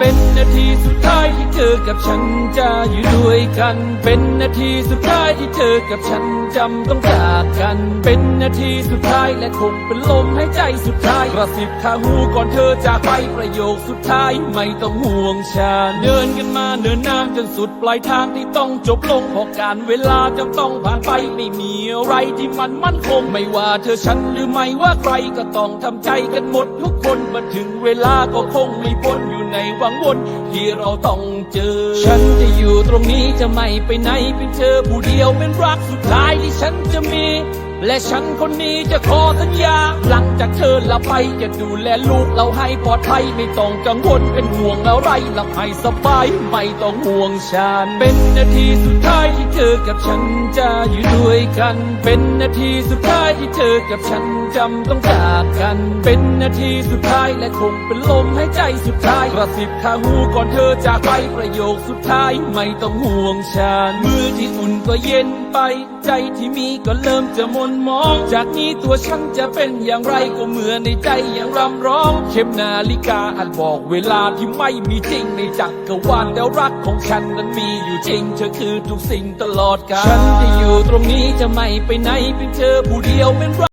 เป็นนาทีสุดท้ายที่เธอกับฉันจะอยู่ด้วยกัน เป็นนาทีสุดท้ายที่เธอกับฉันจำต้องจากกัน เป็นนาทีสุดท้ายและคงเป็นลมหายใจสุดท้ายกระสิบข้างหูก่อนเธอจากไปประโยคสุดท้ายไม่ต้องห่วงฉันเดินกันมาเดินนานจนสุดปลายทางที่ต้องจบลงเพราะการเวลาจะต้องผ่านไปไม่มีอะไรที่มันมั่นคงไม่ว่าเธอฉันหรือไม่ว่าใครก็ต้องทำใจกันหมดทุกคนมาถึงเวลาก็คงไม่พ้นอยู่ในวังวนที่เราต้องเจอ ฉันจะอยู่ตรงนี้จะไม่ไปไหนเป็นเธอผู้เดียวเป็นรักสุดท้ายที่ฉันจะมี และฉันคนนี้จะขอสัญญา หลังจากเธอละไปจะดูแลลูกเราให้ปลอดภัยไม่ต้องกังวลเป็นห่วงอะไรหลับให้สบายไม่ต้องห่วงฉันเป็นนาทีสุดท้ายที่เธอกับฉันจะอยู่ด้วยกัน เป็นนาทีสุดท้ายที่เธอกับฉันจำต้องจากกัน เป็นนาทีสุดท้ายและคงเป็นลมหายใจสุดท้ายกระสิบข้างหูก่อนเธอจากไปประโยคสุดท้ายไม่ต้องห่วงฉันมือที่อุ่นก็เย็นไป ใจที่มีก็เริ่มจะมนมอง จากนี้ตัวฉันจะเป็นอย่างไรก็เหมือนในใจยังรำร้อง เข็มนาฬิกาอันบอกเวลาที่ไม่มีจริงในจักรวาลแล้วรักของฉันนั้นมีอยู่จริงเธอคือทุกสิ่งตลอดกาลฉันจะอยู่ตรงนี้จะไม่ไปไหนเป็นเธอผู้เดียวเป็นรัก